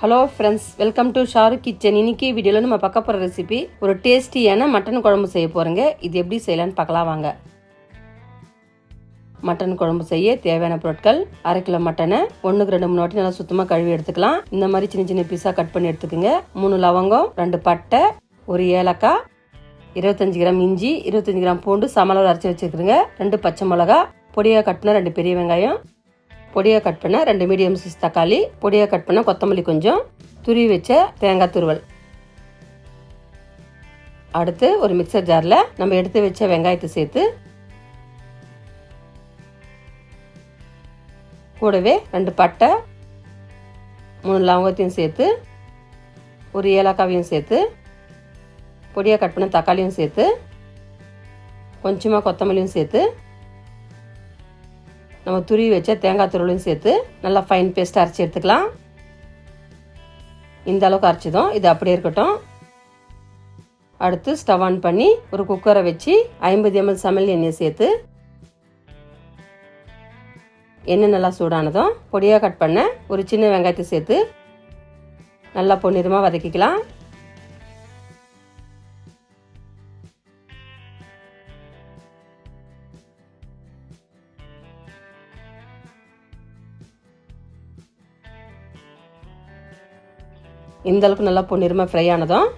Hello friends welcome to Shahrukh kitchen இன்னைக்கு வீடியோவில் நம்ம பார்க்க போகிற ரெசிபி ஒரு டேஸ்டியான மட்டன் குழம்பு செய்ய போகிறோங்க இது எப்படி செய்யலான்னு பார்க்கலாம் வாங்க. மட்டன் குழம்பு செய்ய தேவையான பொருட்கள் அரை கிலோ மட்டனை ஒன்றுக்கு ரெண்டு மூணு வாட்டி நல்லா சுத்தமாக கழுவி எடுத்துக்கலாம். இந்த மாதிரி சின்ன சின்ன பீஸாக கட் பண்ணி எடுத்துக்கோங்க. மூணு லவங்கம் ரெண்டு பட்டை ஒரு ஏலக்காய் இருபத்தஞ்சு கிராம் இஞ்சி இருபத்தஞ்சு கிராம் பூண்டு சமளவு அரைச்சி வச்சுருக்குறேங்க. ரெண்டு பச்சை மிளகா பொடியாக கட்டின ரெண்டு பெரிய வெங்காயம் பொடியாக கட் பண்ண ரெண்டு மீடியம் சைஸ் தக்காளி பொடியாக கட் பண்ண கொத்தமல்லி கொஞ்சம் துருவி வச்ச தேங்காய் துருவல். அடுத்து ஒரு மிக்சர் ஜாரில் நம்ம எடுத்து வச்ச வெங்காயத்தை சேர்த்து கூடவே ரெண்டு பட்டை மூணு லவங்கத்தையும் சேர்த்து ஒரு ஏலக்காவையும் சேர்த்து பொடியாக கட் பண்ண தக்காளியும் சேர்த்து கொஞ்சமாக கொத்தமல்லியும் சேர்த்து நம்ம துருவி வச்ச தேங்காய் துருளையும் சேர்த்து நல்லா ஃபைன் பேஸ்ட் அரைச்சி எடுத்துக்கலாம். இந்த அளவுக்கு அரைச்சதும் இது அப்படியே இருக்கட்டும். அடுத்து ஸ்டவ் ஆன் பண்ணி ஒரு குக்கரை வச்சு ஐம்பது எம்எல் சமையல் எண்ணெயை சேர்த்து எண்ணெய் நல்லா சூடானதும் பொடியாக கட் பண்ண ஒரு சின்ன வெங்காயத்தை சேர்த்து நல்லா பொன்னிறமாக வதக்கிக்கலாம். இந்த அளவுக்கு நல்லா பொன்னிறமாக ஃப்ரை ஆனதும்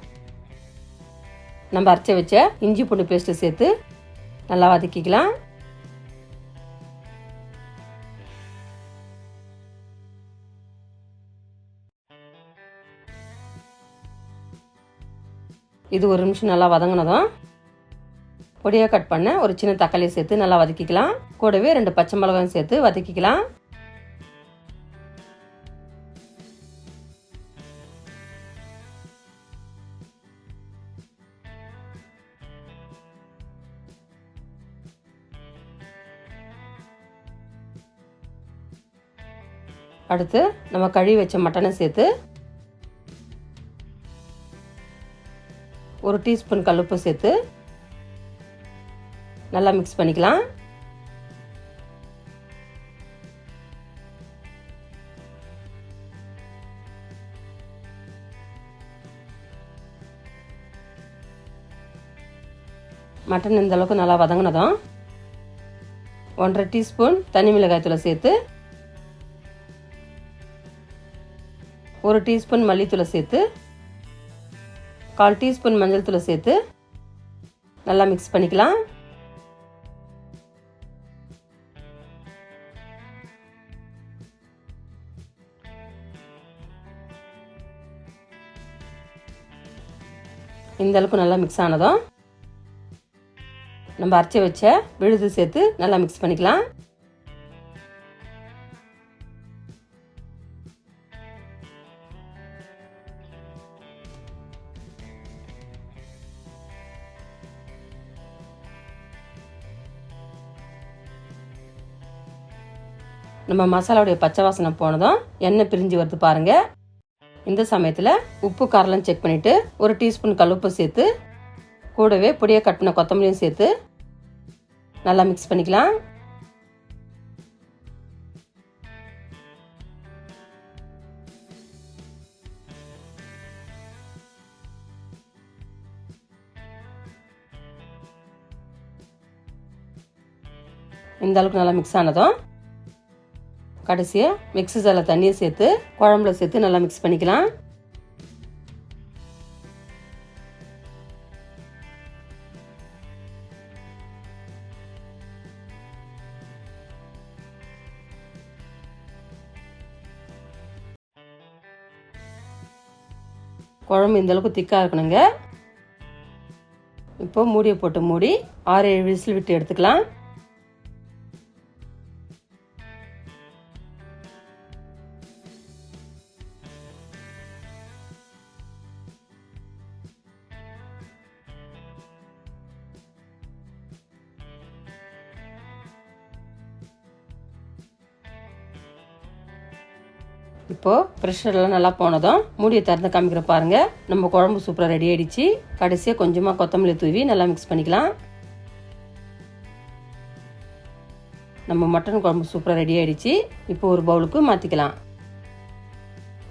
நம்ம அரைச்சி வச்ச இஞ்சி பூண்டு பேஸ்ட்டு சேர்த்து நல்லா வதக்கிக்கலாம். இது ஒரு நிமிஷம் நல்லா வதங்கினதும் பொடியாக கட் பண்ண ஒரு சின்ன தக்காளியை சேர்த்து நல்லா வதக்கிக்கலாம். கூடவே ரெண்டு பச்சை மிளகாயும் சேர்த்து வதக்கிக்கலாம். அடுத்து நம்ம கழுவி வச்ச மட்டனை சேர்த்து ஒரு டீஸ்பூன் கல்லுப்பு சேர்த்து நல்லா மிக்ஸ் பண்ணிக்கலாம். மட்டன் இந்த அளவுக்கு நல்லா வதங்கினதும் ஒன்றரை டீஸ்பூன் தனி மிளகாய் தூளை சேர்த்து ஒரு டீஸ்பூன் மல்லித்தூளை சேர்த்து கால் டீஸ்பூன் மஞ்சள் தூளை சேர்த்து நல்லா மிக்ஸ் பண்ணிக்கலாம். இந்த அளவுக்கு நல்லா மிக்ஸ் ஆனதும் நம்ம அரைச்சி வச்ச விழுது சேர்த்து நல்லா மிக்ஸ் பண்ணிக்கலாம். நம்ம மசாலாவுடைய பச்சை வாசனை போனதும் எண்ணெய் பிரிஞ்சு வருது பாருங்க. இந்த சமயத்தில் உப்பு காரெல்லாம் செக் பண்ணிவிட்டு ஒரு டீஸ்பூன் கல்லுப்பு சேர்த்து கூடவே பொடியாக கட் பண்ண கொத்தமல்லியும் சேர்த்து நல்லா மிக்ஸ் பண்ணிக்கலாம். இந்த அளவுக்கு நல்லா மிக்ஸ் ஆனதும் கடைசியாக மிக்ஸி ஜாரில் தண்ணியை சேர்த்து குழம்புல சேர்த்து நல்லா மிக்ஸ் பண்ணிக்கலாம். குழம்பு இந்த அளவுக்கு திக்காக இருக்கணுங்க. இப்போ மூடியை போட்டு மூடி ஆறு ஏழு விசில் விட்டு எடுத்துக்கலாம். இப்போ ப்ரெஷர்லாம் நல்லா போனதும் மூடியை திறந்து காமிக்கிற பாருங்க. நம்ம குழம்பு சூப்பராக ரெடி ஆயிடுச்சு. கடைசியாக கொஞ்சமாக கொத்தமல்லி தூவி நல்லா மிக்ஸ் பண்ணிக்கலாம். நம்ம மட்டன் குழம்பு சூப்பராக ரெடி ஆயிடுச்சு. இப்போ ஒரு பவுலுக்கு மாற்றிக்கலாம்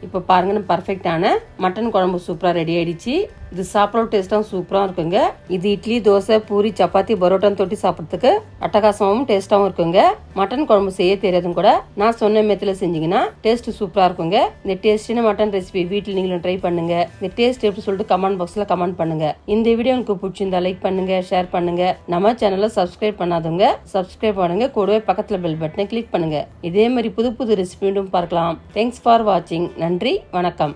இப்போ பாருங்க பர்ஃபெக்டான மட்டன் குழம்பு சூப்பராக ரெடி ஆயிடுச்சு. இது சாப்பிட்ற டேஸ்ட்டாகவும் சூப்பராக இருக்குங்க. இது இட்லி தோசை பூரி சப்பாத்தி பரோட்டான்னு தொட்டி சாப்பிட்றதுக்கு அட்டகாசமாகவும் டேஸ்ட்டாகவும் இருக்குங்க. மட்டன் குழம்பு செய்ய தெரியாதும் கூட நான் சொன்ன மெத்தில் செஞ்சீங்கன்னா டேஸ்ட் சூப்பராக இருக்குங்க. இந்த டேஸ்டின மட்டன் ரெசிபி வீட்டில் நீங்களும் ட்ரை பண்ணுங்க. இந்த டேஸ்ட் எப்படி சொல்லிட்டு கமெண்ட் பாக்ஸில் கமெண்ட் பண்ணுங்க. இந்த வீடியோ உங்களுக்கு பிடிச்சிருந்தா லைக் பண்ணுங்க ஷேர் பண்ணுங்க. நம்ம சேனலை சப்ஸ்கிரைப் பண்ணாதவங்க சப்ஸ்கிரைப் பண்ணுங்க. கூடவே பக்கத்தில் பெல் பட்டனை கிளிக் பண்ணுங்க. இதே மாதிரி புது புது ரெசிபி மீண்டும் பார்க்கலாம். தேங்க்ஸ் ஃபார் வாட்சிங் நன்றி வணக்கம்.